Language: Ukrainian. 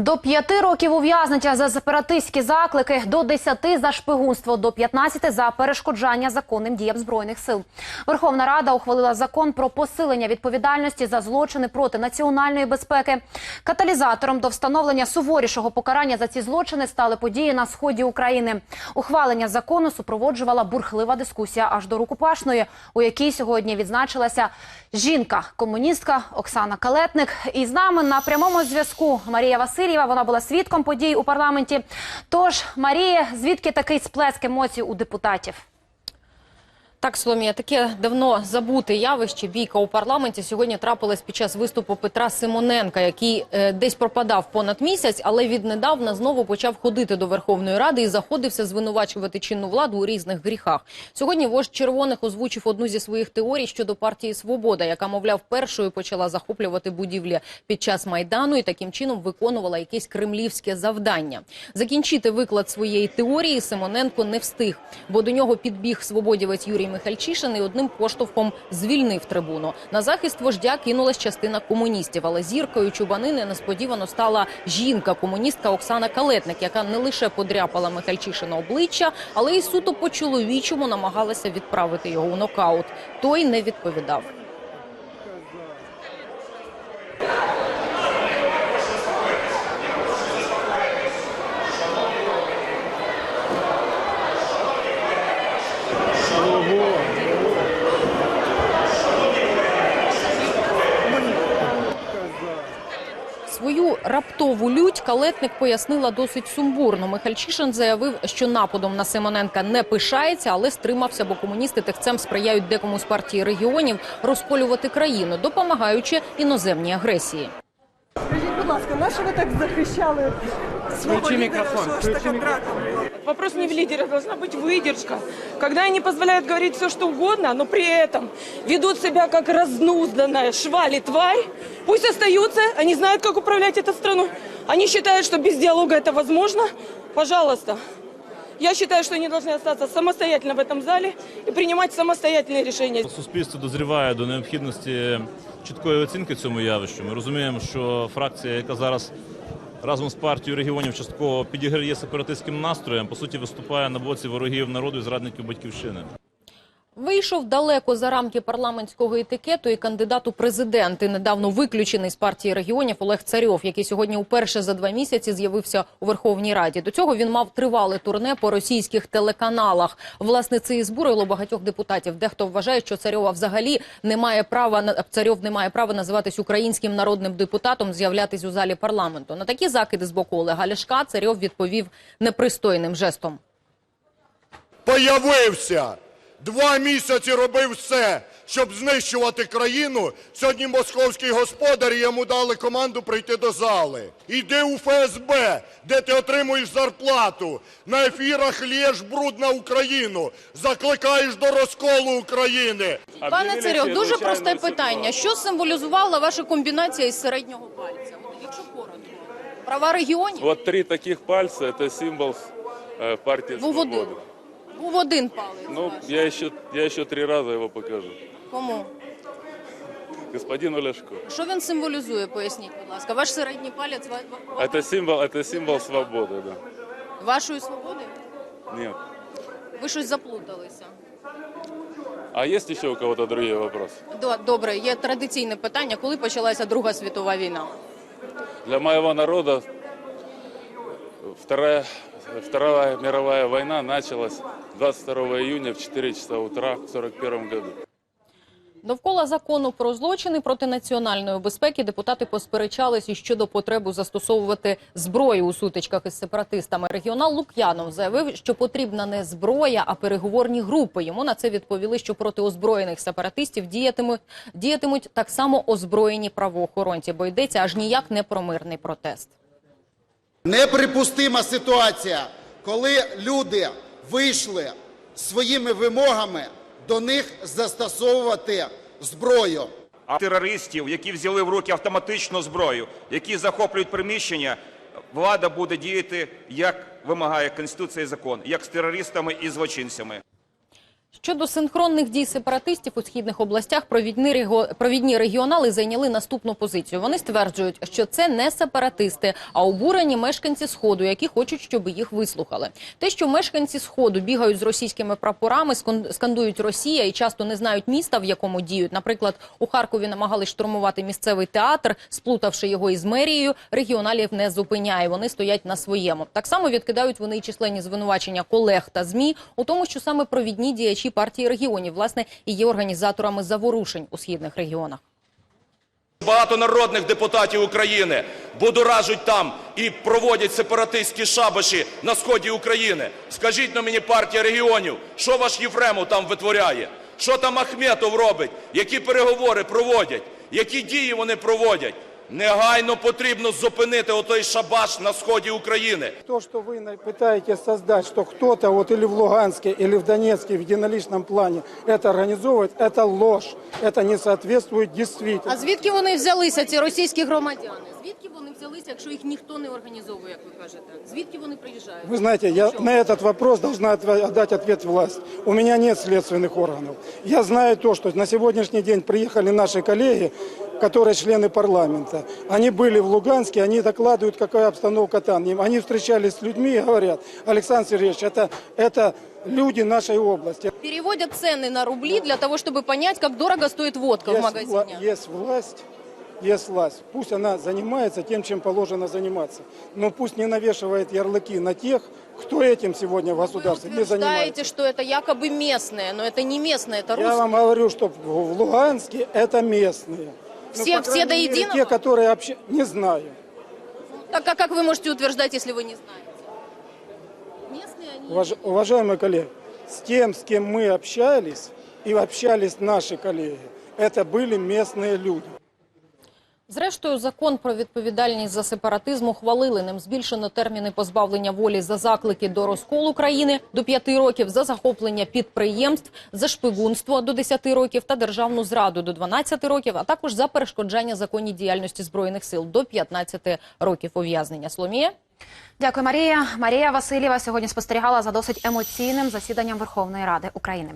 До п'яти років ув'язнення за сепаратистські заклики, до десяти за шпигунство, до 15 за перешкоджання законним діям збройних сил. Верховна Рада ухвалила закон про посилення відповідальності за злочини проти національної безпеки. Каталізатором до встановлення суворішого покарання за ці злочини стали події на сході України. Ухвалення закону супроводжувала бурхлива дискусія аж до рукопашної, у якій сьогодні відзначилася жінка, комуністка Оксана Калетник. І з нами на прямому зв'язку Марія Васильєва. Вона була свідком подій у парламенті. Тож, Марія, звідки такий сплеск емоцій у депутатів? Так, Соломія, таке давно забуте явище бійка у парламенті сьогодні трапилась під час виступу Петра Симоненка, який е, десь пропадав понад місяць, але віднедавна знову почав ходити до Верховної Ради і заходився звинувачувати чинну владу у різних гріхах. Сьогодні вождь червоних озвучив одну зі своїх теорій щодо партії Свобода, яка, мовляв, першою почала захоплювати будівлі під час майдану і таким чином виконувала якесь кремлівське завдання. Закінчити виклад своєї теорії Симоненко не встиг, бо до нього підбіг свободівець Юрій Михальчишин і одним поштовхом звільнив трибуну. На захист вождя кинулась частина комуністів, але зіркою чубанини несподівано стала жінка, комуністка Оксана Калетник, яка не лише подряпала Михальчишина обличчя, але й суто по чоловічому намагалася відправити його у нокаут. Той не відповідав. Свою раптову лють калетник пояснила досить сумбурно. Михальчишин заявив, що нападом на Симоненка не пишається, але стримався, бо комуністи тихцем сприяють декому з партії регіонів розколювати країну, допомагаючи іноземній агресії. Скажіть, будь ласка, на що ви так захищали свого Включи лідера? мікрофон, Що ж така включи драка була? Вопрос не в лидерах, должна быть выдержка. Когда они позволяют говорить все, что угодно, но при этом ведут себя как разнузданная швали тварь, пусть остаются, они знают, как управлять этой страной. Они считают, что без диалога это возможно. Пожалуйста. Я считаю, что они должны остаться самостоятельно в этом зале и принимать самостоятельные решения. Суспільство дозріває до необхідності чіткої оцінки цьому явищу. Ми розуміємо, що фракція, яка зараз разом з партією регіонів частково підіграє сепаратистським настроєм, по суті, виступає на боці ворогів народу і зрадників батьківщини. Вийшов далеко за рамки парламентського етикету і кандидат у президенти, недавно виключений з партії регіонів Олег Царьов, який сьогодні уперше за два місяці з'явився у Верховній Раді. До цього він мав тривале турне по російських телеканалах. Власне, це і збурило багатьох депутатів. Дехто вважає, що Царьова взагалі не має права Царьов не має права називатись українським народним депутатом, з'являтись у залі парламенту. На такі закиди з боку Олега Ляшка Царьов відповів непристойним жестом. появився. Два місяці робив все, щоб знищувати країну. Сьогодні московський господар і йому дали команду прийти до зали. Іди у ФСБ, де ти отримуєш зарплату. На ефірах лєш бруд на Україну. Закликаєш до розколу України. Пане Царьов, дуже просте питання. Що символізувала ваша комбінація із середнього пальця? От Якщо коротко. Права регіонів? Вот три таких пальца – это символ э, партии Був один «Свобода». Був один палець. Ну, я еще, я еще три раза его покажу. Кому? Господину Ляшко. Що він символізує, поясніть, будь ласка. Ваш середній палець ва- ва- Это символ, это символ свободы, да. вашої свободи? Нет. Ви щось заплуталися. А есть еще у кого-то другие вопросы? До- Добре, є традиційне питання. Коли почалася Друга світова війна? Для моего народа Вторая, Вторая мировая война началась 22 июня в 4 часа утра в 1941 году. Довкола закону про злочини проти національної безпеки депутати посперечались і щодо потреби застосовувати зброю у сутичках із сепаратистами. Регіонал Лук'янов заявив, що потрібна не зброя, а переговорні групи. Йому на це відповіли, що проти озброєних сепаратистів діятимуть, діятимуть так само озброєні правоохоронці, бо йдеться аж ніяк не про мирний протест. Неприпустима ситуація, коли люди вийшли своїми вимогами до них застосовувати зброю. А терористів, які взяли в руки автоматичну зброю, які захоплюють приміщення, влада буде діяти, як вимагає Конституція і закон, як з терористами і злочинцями. Щодо синхронних дій сепаратистів у східних областях, провідні, регіонали зайняли наступну позицію. Вони стверджують, що це не сепаратисти, а обурені мешканці Сходу, які хочуть, щоб їх вислухали. Те, що мешканці Сходу бігають з російськими прапорами, скандують Росія і часто не знають міста, в якому діють. Наприклад, у Харкові намагались штурмувати місцевий театр, сплутавши його із мерією. Регіоналів не зупиняє. Вони стоять на своєму. Так само відкидають вони й численні звинувачення колег та змі у тому, що саме провідні діячі партії регіонів власне і є організаторами заворушень у східних регіонах. Багато народних депутатів України будоражуть там і проводять сепаратистські шабаші на сході України. Скажіть на мені, партія регіонів, що ваш Єфремов там витворяє? Що там Ахметов робить? Які переговори проводять? Які дії вони проводять? Негайно потрібно зупинити отой шабаш на сході України. То, что вы на- пытаетесь создать, что кто-то вот или в Луганске, или в Донецке в единоличном плане это организовывает, это ложь. Это не соответствует действительности. А звідки вони взялися, ці російські громадяни? Звідки вони взялися, якщо їх ніхто не організовує, як ви кажете? Звідки вони приїжджають? Вы знаете, я на этот вопрос должна отва- отдать ответ власть. У меня нет следственных органов. Я знаю то, что на сегодняшний день приехали наши коллеги, которые члены парламента. Они были в Луганске, они докладывают, какая обстановка там. Они встречались с людьми и говорят, Александр Сергеевич, это, это люди нашей области. Переводят цены на рубли для того, чтобы понять, как дорого стоит водка в Есть магазине. вла- есть власть, есть власть. Пусть она занимается тем, чем положено заниматься. Но пусть не навешивает ярлыки на тех, кто этим сегодня в Вы государстве не занимается. утверждаете, что это якобы местное, но это не местное, это Я русское. вам говорю, что в в Луганске это местные. Ну, Все- по все до мере, единого? Те, которые вообще... Не знаю. Так а как вы можете утверждать, если вы не знаете? Местные они... Уваж- Уважаемые коллеги, с тем, с кем мы общались, и общались наши коллеги, это были местные люди. Зрештою, закон про відповідальність за сепаратизм ухвалили. Ним збільшено терміни позбавлення волі за заклики до розколу країни до 5 років, за захоплення підприємств, за шпигунство до 10 років та державну зраду до 12 років, а також за перешкоджання законній діяльності збройних сил до 15 років ув'язнення. Сломія? Дякую, Марія. Марія Васильєва сьогодні спостерігала за досить емоційним засіданням Верховної Ради України.